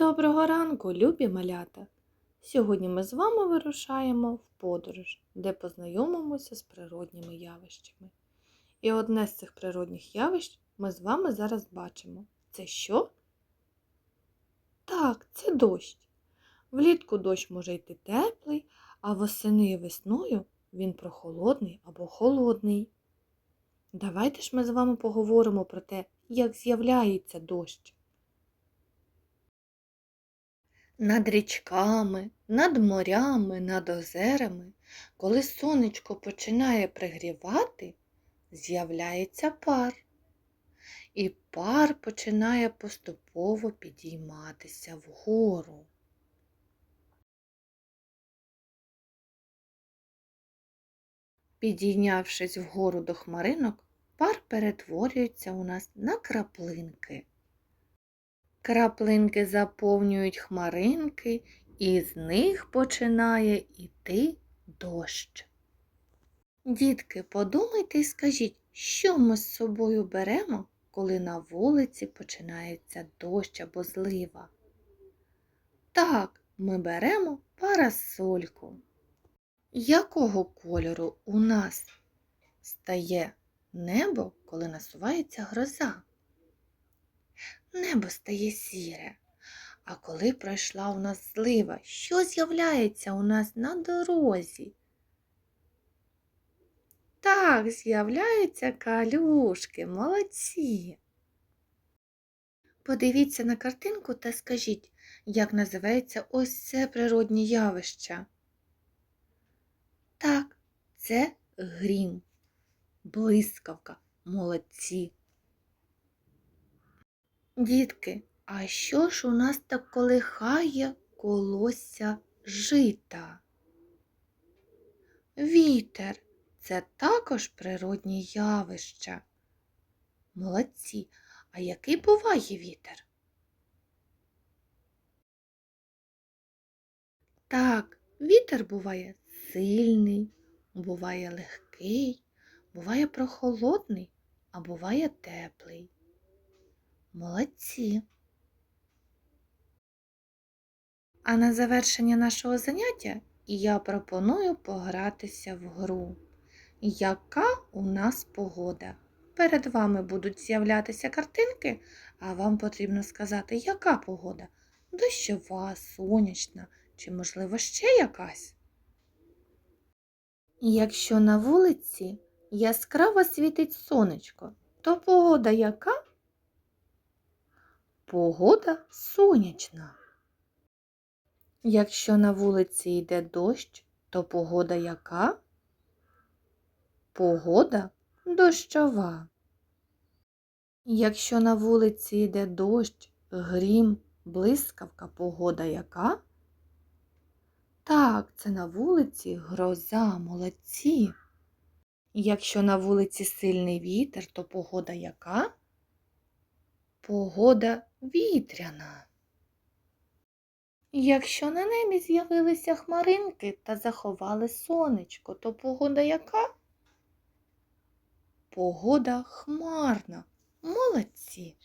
Доброго ранку, любі малята! Сьогодні ми з вами вирушаємо в подорож, де познайомимося з природніми явищами. І одне з цих природних явищ ми з вами зараз бачимо. Це що? Так, це дощ. Влітку дощ може йти теплий, а восени і весною він прохолодний або холодний. Давайте ж ми з вами поговоримо про те, як з'являється дощ. Над річками, над морями, над озерами, коли сонечко починає пригрівати, з'являється пар. І пар починає поступово підійматися вгору. Підійнявшись вгору до хмаринок, пар перетворюється у нас на краплинки. Краплинки заповнюють хмаринки, і з них починає йти дощ. Дітки, подумайте і скажіть, що ми з собою беремо, коли на вулиці починається дощ або злива? Так, ми беремо парасольку. Якого кольору у нас стає небо, коли насувається гроза? Небо стає сіре. А коли пройшла у нас злива, що з'являється у нас на дорозі? Так, з'являються калюшки, молодці. Подивіться на картинку та скажіть, як називається ось це природні явище. Так, це грім, блискавка, молодці. Дітки, а що ж у нас так колихає колосся жита? Вітер це також природні явища. Молодці, а який буває вітер? Так, вітер буває сильний, буває легкий, буває прохолодний, а буває теплий. Молодці. А на завершення нашого заняття я пропоную погратися в гру. Яка у нас погода? Перед вами будуть з'являтися картинки, а вам потрібно сказати, яка погода? Дощова, сонячна чи, можливо, ще якась? Якщо на вулиці яскраво світить сонечко, то погода яка? Погода сонячна. Якщо на вулиці йде дощ, то погода яка? Погода дощова. Якщо на вулиці йде дощ, грім, блискавка, погода яка? Так, це на вулиці гроза, молодці. Якщо на вулиці сильний вітер, то погода яка? Погода вітряна. Якщо на небі з'явилися хмаринки та заховали сонечко, то погода яка? Погода хмарна. Молодці.